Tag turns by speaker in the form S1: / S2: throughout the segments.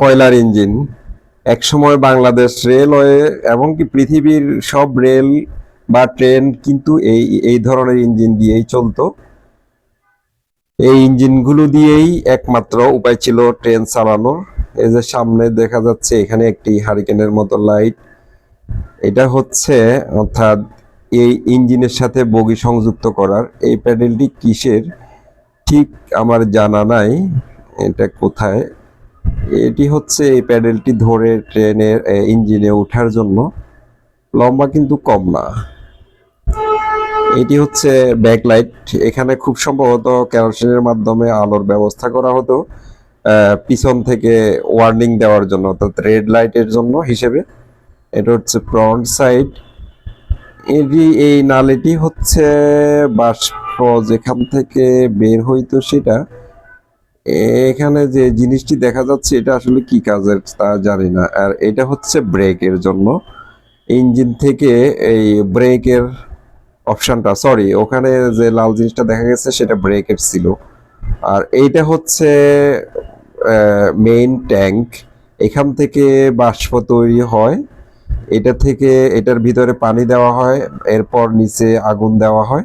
S1: কয়লার ইঞ্জিন। একসময় বাংলাদেশ রেলওয়ে এমনকি পৃথিবীর সব রেল বা ট্রেন কিন্তু এই এই ধরনের ইঞ্জিন দিয়েই চলতো। এই ইঞ্জিনগুলো দিয়েই একমাত্র উপায় ছিল ট্রেন চালানোর এই যে সামনে দেখা যাচ্ছে, এখানে একটি হারিকেনের মতো লাইট। এটা হচ্ছে অর্থাৎ এই ইঞ্জিনের সাথে বগি সংযুক্ত করার। এই প্যাডেলটি কিসের? ঠিক আমার জানা নাই। এটা কোথায়? এটি হচ্ছে এই প্যাডেলটি ধরে ট্রেনের ইঞ্জিনে ওঠার জন্য। লম্বা কিন্তু কম না। এটি হচ্ছে ব্যাকলাইট। এখানে খুব সম্ভবত কেরোসিনের মাধ্যমে আলোর ব্যবস্থা করা হতো পিছন থেকে ওয়ার্নিং দেওয়ার জন্য, অর্থাৎ রেড লাইটের জন্য হিসেবে। এটা হচ্ছে ফ্রন্ট সাইড। এটি, এই নালীটি হচ্ছে বাষ্প যেখান থেকে বের হইতো সেটা এখানে যে জিনিসটি দেখা যাচ্ছে, এটা আসলে কি কাজের তা জানি না। আর এটা হচ্ছে ব্রেকের জন্য। ইঞ্জিন থেকে এই ব্রেকের অপশনটা সরি ওখানে যে লাল জিনিসটা দেখা গেছে, সেটা ব্রেকের ছিল। আর এইটা হচ্ছে মেইন ট্যাঙ্ক এখান থেকে বাষ্প তৈরি হয়। এটা থেকে এটার ভিতরে পানি দেওয়া হয়। এরপর নিচে আগুন দেওয়া হয়।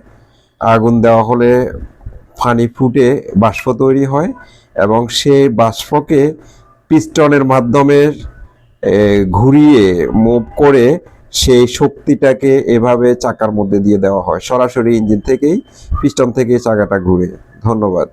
S1: আগুন দেওয়া হলে পানি ফুটে বাষ্প তৈরি হয় এবং সেই বাষ্পকে পিস্টনের মাধ্যমে ঘুরিয়ে মুভ করে সেই শক্তিটাকে এভাবে চাকার মধ্যে দিয়ে দেওয়া হয়। সরাসরি ইঞ্জিন থেকেই, পিস্টন থেকে চাকাটা ঘুরে। ধন্যবাদ।